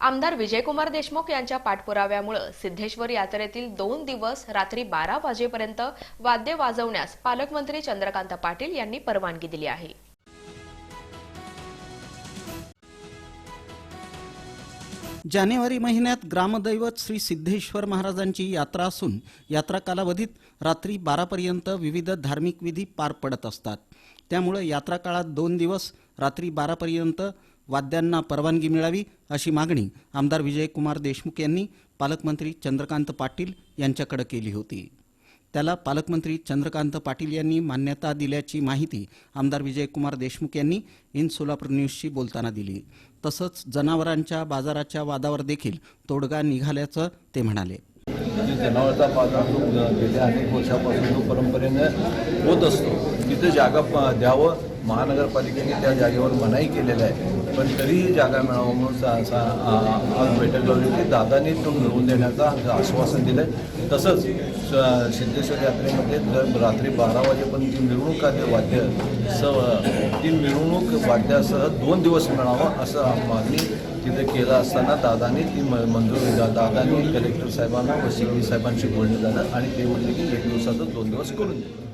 आमदार विजयकुमार देशमुख यांच्या पाठपुराव्यामुळे सिद्धेश्वर यात्रेतील दोन दिवस रात्री बारा वाजेपर्यंत वाद्य वाजवण्यास पालकमंत्री चंद्रकांत पाटील यांनी परवानगी दिली आहे. जानेवारी महिन्यात ग्रामदैवत श्री सिद्धेश्वर महाराजांची यात्रा असून यात्रा कालावधीत रात्री बारापर्यंत विविध धार्मिक विधी पार पडत असतात. त्यामुळे यात्रा काळात दोन दिवस रात्री बारापर्यंत वाद्यांना परवानगी मिळावी अशी मागणी आमदार विजयकुमार देशमुख यांनी पालकमंत्री चंद्रकांत पाटील यांच्याकडे केली होती. त्याला पालकमंत्री चंद्रकांत पाटील यांनी मान्यता दिल्याची माहिती आमदार विजयकुमार देशमुख यांनी इन सोलापूर न्यूजशी बोलताना दिली. तसंच जनावरांच्या बाजाराच्या वादावर देखील तोडगा निघाल्याचं ते म्हणाले. जे जनावरचा बाजार जो गेल्या अनेक वर्षापासून जो परंपरेनं होत असतो तिथे जागा द्यावं महानगरपालिकेने त्या जागेवर मनाई केलेलं आहे. पण तरीही जागा मिळावं म्हणून असा आज बैठक लावली होती. दादानी तो मिळवून देण्याचा आश्वासन दिलं आहे तसंच सिद्धेश्वर यात्रेमध्ये दर रात्री बारा वाजेपर्यंत ती मिरवणूक वाद्य स ती मिरवणूक वाद्यासह दोन दिवस मिळावं असं मागणी तिथे केलं असताना दादानी ती म- मंजूर दादानी कलेक्टर साहेबांना व सी साहेबांशी बोलणं झालं आणि ते म्हणले की एक दिवसाचं दोन दिवस करून देऊ